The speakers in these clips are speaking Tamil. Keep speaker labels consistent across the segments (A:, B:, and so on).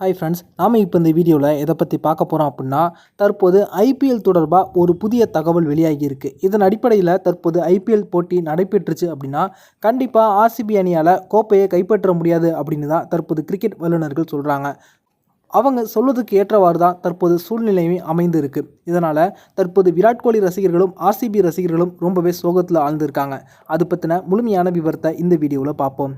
A: ஹாய் ஃப்ரெண்ட்ஸ் நாம் இப்போ இந்த வீடியோவில் எதை பற்றி பார்க்க போகிறோம் அப்படின்னா தற்போது ஐபிஎல் தொடர்பாக ஒரு புதிய தகவல் வெளியாகியிருக்கு இதன் அடிப்படையில் தற்போது ஐபிஎல் போட்டி நடைபெற்றுச்சு அப்படின்னா கண்டிப்பாக ஆர்சிபி அணியால் கோப்பையை கைப்பற்ற முடியாது அப்படின்னு தான் தற்போது கிரிக்கெட் வல்லுநர்கள் சொல்கிறாங்க அவங்க சொல்வதற்கு ஏற்றவாறு தான் தற்போது சூழ்நிலையுமே அமைந்து இதனால் தற்போது விராட் கோலி ரசிகர்களும் ஆர்சிபி ரசிகர்களும் ரொம்பவே சோகத்தில் ஆழ்ந்திருக்காங்க. அது பற்றின முழுமையான விவரத்தை இந்த வீடியோவில் பார்ப்போம்.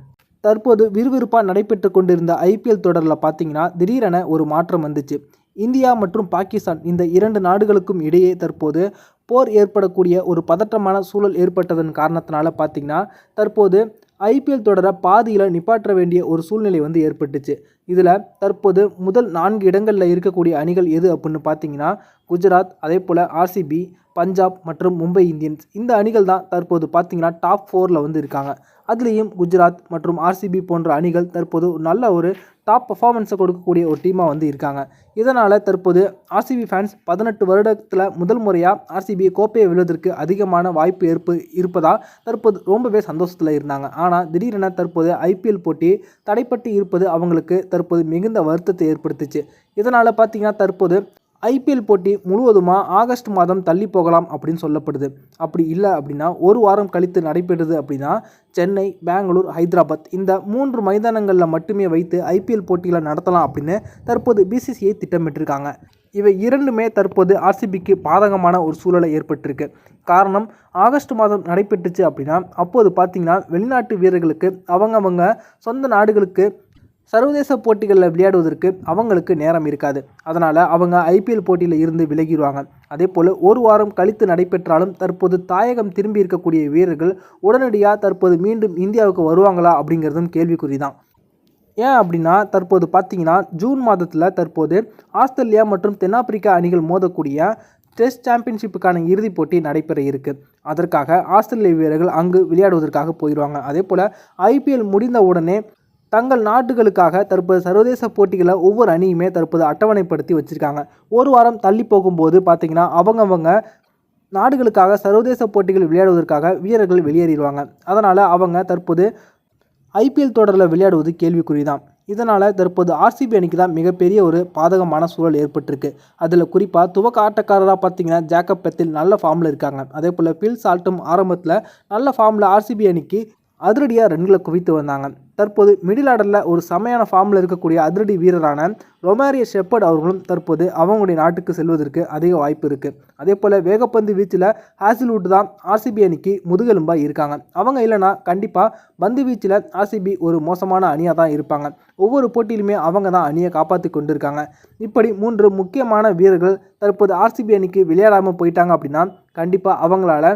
A: தற்போது விறுவிறுப்பாக நடைபெற்று கொண்டிருந்த ஐபிஎல் தொடரில் பார்த்தீங்கன்னா திடீரென ஒரு மாற்றம் வந்துச்சு. இந்தியா மற்றும் பாகிஸ்தான் இந்த இரண்டு நாடுகளுக்கும் இடையே தற்போது போர் ஏற்படக்கூடிய ஒரு பதற்றமான சூழல் ஏற்பட்டதன் காரணத்தினால பார்த்தீங்கன்னா தற்போது ஐபிஎல் தொடரை பாதியில் நிப்பாற்ற வேண்டிய ஒரு சூழ்நிலை வந்து ஏற்பட்டுச்சு. இதில் தற்போது முதல் நான்கு இடங்களில் இருக்கக்கூடிய அணிகள் எது அப்படின்னு பார்த்தீங்கன்னா குஜராத் அதே போல் ஆர்சிபி பஞ்சாப் மற்றும் மும்பை இந்தியன்ஸ். இந்த அணிகள் தான் தற்போது பார்த்தீங்கன்னா டாப் ஃபோரில் வந்து இருக்காங்க. அதுலேயும் குஜராத் மற்றும் ஆர்சிபி போன்ற அணிகள் தற்போது ஒரு நல்ல ஒரு டாப் பர்ஃபார்மன்ஸை கொடுக்கக்கூடிய ஒரு டீமாக வந்து இருக்காங்க. இதனால் தற்போது ஆர்சிபி ஃபேன்ஸ் பதினெட்டு வருடத்தில் முதல் முறையாக ஆர்சிபி கோப்பையை விழுவதற்கு அதிகமான வாய்ப்பு ஏற்பு இருப்பதால் தற்போது ரொம்பவே சந்தோஷத்தில் இருந்தாங்க. ஆனால் திடீரென தற்போது ஐபிஎல் போட்டி தடைப்பட்டு இருப்பது அவங்களுக்கு தற்போது மிகுந்த வருத்தத்தை ஏற்படுத்துச்சு. இதனால் பார்த்தீங்கன்னா தற்போது ஐபிஎல் போட்டி முழுவதுமாக ஆகஸ்ட் மாதம் தள்ளி போகலாம் அப்படின்னு சொல்லப்படுது. அப்படி இல்லை அப்படின்னா ஒரு வாரம் கழித்து நடைபெறுது அப்படின்னா சென்னை பெங்களூர் ஹைதராபாத் இந்த மூன்று மைதானங்களில் மட்டுமே வைத்து ஐபிஎல் போட்டிகளை நடத்தலாம் அப்படின்னு தற்போது பிசிசிஐ திட்டமிட்டிருக்காங்க. இவை இரண்டுமே தற்போது ஆர்சிபிக்கு பாதகமான ஒரு சூழலை ஏற்பட்டிருக்கு. காரணம் ஆகஸ்ட் மாதம் நடைபெற்றுச்சு அப்படின்னா அப்போது பார்த்திங்கன்னா வெளிநாட்டு வீரர்களுக்கு அவங்கவங்க சொந்த நாடுகளுக்கு சர்வதேச போட்டிகளில் விளையாடுவதற்கு அவங்களுக்கு நேரம் இருக்காது. அதனால் அவங்க ஐபிஎல் போட்டியில் இருந்து விலகிடுவாங்க. அதே போல் ஒரு வாரம் கழித்து நடைபெற்றாலும் தற்போது தாயகம் திரும்பி இருக்கக்கூடிய வீரர்கள் உடனடியாக தற்போது மீண்டும் இந்தியாவுக்கு வருவாங்களா அப்படிங்கிறதும் கேள்விக்குறி தான் ஏன் அப்படின்னா தற்போது பார்த்தீங்கன்னா ஜூன் மாதத்தில் தற்போது ஆஸ்திரேலியா மற்றும் தென்னாப்பிரிக்கா அணிகள் மோதக்கூடிய டெஸ்ட் சாம்பியன்ஷிப்புக்கான இறுதிப் போட்டி நடைபெற இருக்குது அதற்காக ஆஸ்திரேலிய வீரர்கள் அங்கு விளையாடுவதற்காக போயிடுவாங்க அதே போல் ஐபிஎல் முடிந்த உடனே தங்கள் நாடுகளுக்காக தற்போது சர்வதேச போட்டிகளை ஒவ்வொரு அணியுமே தற்போது அட்டவணைப்படுத்தி வச்சுருக்காங்க. ஒரு வாரம் தள்ளி போகும்போது பார்த்திங்கன்னா அவங்கவங்க நாடுகளுக்காக சர்வதேச போட்டிகள் விளையாடுவதற்காக வீரர்கள் வெளியேறிடுவாங்க. அதனால் அவங்க தற்போது ஐபிஎல் தொடரில் விளையாடுவது கேள்விக்குறி தான் இதனால் தற்போது ஆர்சிபி அணிக்கு தான் மிகப்பெரிய ஒரு பாதகமான சூழல் ஏற்பட்டிருக்கு. அதில் குறிப்பாக துவக்க ஆட்டக்காரராக பார்த்தீங்கன்னா ஜாக்கப் பெத்தில் நல்ல ஃபார்மில் இருக்காங்க. அதே போல் பில் சால்ட்டும் ஆரம்பத்தில் நல்ல ஃபார்மில் ஆர்சிபி அணிக்கு அதிரடியாக ரன்களை குவித்து வந்தாங்க. தற்போது மிடில் ஆர்டரில் ஒரு செமையான ஃபார்மில் இருக்கக்கூடிய அதிரடி வீரரான ரொமாரிய ஷெப்பர்ட் அவர்களும் தற்போது அவங்களுடைய நாட்டுக்கு செல்வதற்கு அதிக வாய்ப்பு இருக்குது அதே போல் வேகப்பந்து வீச்சில் ஹாசில்வுட் தான் ஆர்சிபி அணிக்கு முதுகெலும்பாக இருக்காங்க. அவங்க இல்லைனா கண்டிப்பாக பந்து வீச்சில் ஆர்சிபி ஒரு மோசமான அணியாக தான் இருப்பாங்க. ஒவ்வொரு போட்டியிலுமே அவங்க தான் அணியை காப்பாற்றி கொண்டிருக்காங்க. இப்படி மூன்று முக்கியமான வீரர்கள் தற்போது ஆர்சிபி அணிக்கு விளையாடாமல் போயிட்டாங்க அப்படின்னா கண்டிப்பாக அவங்களால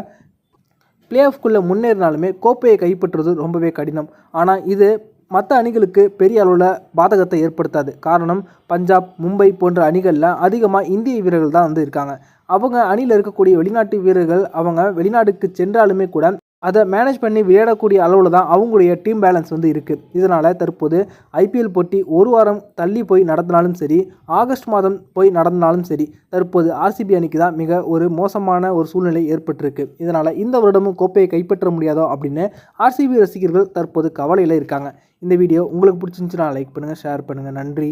A: பிளே ஆஃப்குள்ளே முன்னேறினாலுமே கோப்பையை கைப்பற்றுவது ரொம்பவே கடினம். ஆனால் இது மற்ற அணிகளுக்கு பெரிய அளவில் பாதகத்தை ஏற்படுத்தாது. காரணம் பஞ்சாப் மும்பை போன்ற அணிகளில் அதிகமாக இந்திய வீரர்கள் தான் வந்து இருக்காங்க. அவங்க அணியில் இருக்கக்கூடிய வெளிநாட்டு வீரர்கள் அவங்க வெளிநாட்டுக்கு சென்றாலுமே கூட அதை மேனேஜ் பண்ணி விளையாடக்கூடிய அளவில் தான் அவங்களுடைய டீம் பேலன்ஸ் வந்து இருக்குது இதனால் தற்போது ஐபிஎல் போட்டி ஒரு வாரம் தள்ளி போய் நடத்தினாலும் சரி ஆகஸ்ட் மாதம் போய் நடந்தாலும் சரி தற்போது ஆர்சிபி அணிக்கு தான் மிக ஒரு மோசமான ஒரு சூழ்நிலை ஏற்பட்டிருக்கு. இதனால் இந்த வருடமும் கோப்பையை கைப்பற்ற முடியாதோ அப்படின்னு ஆர்சிபி ரசிகர்கள் தற்போது கவலையில் இருக்காங்க. இந்த வீடியோ உங்களுக்கு பிடிச்சிருந்துச்சுன்னா லைக் பண்ணுங்கள் ஷேர் பண்ணுங்கள் நன்றி.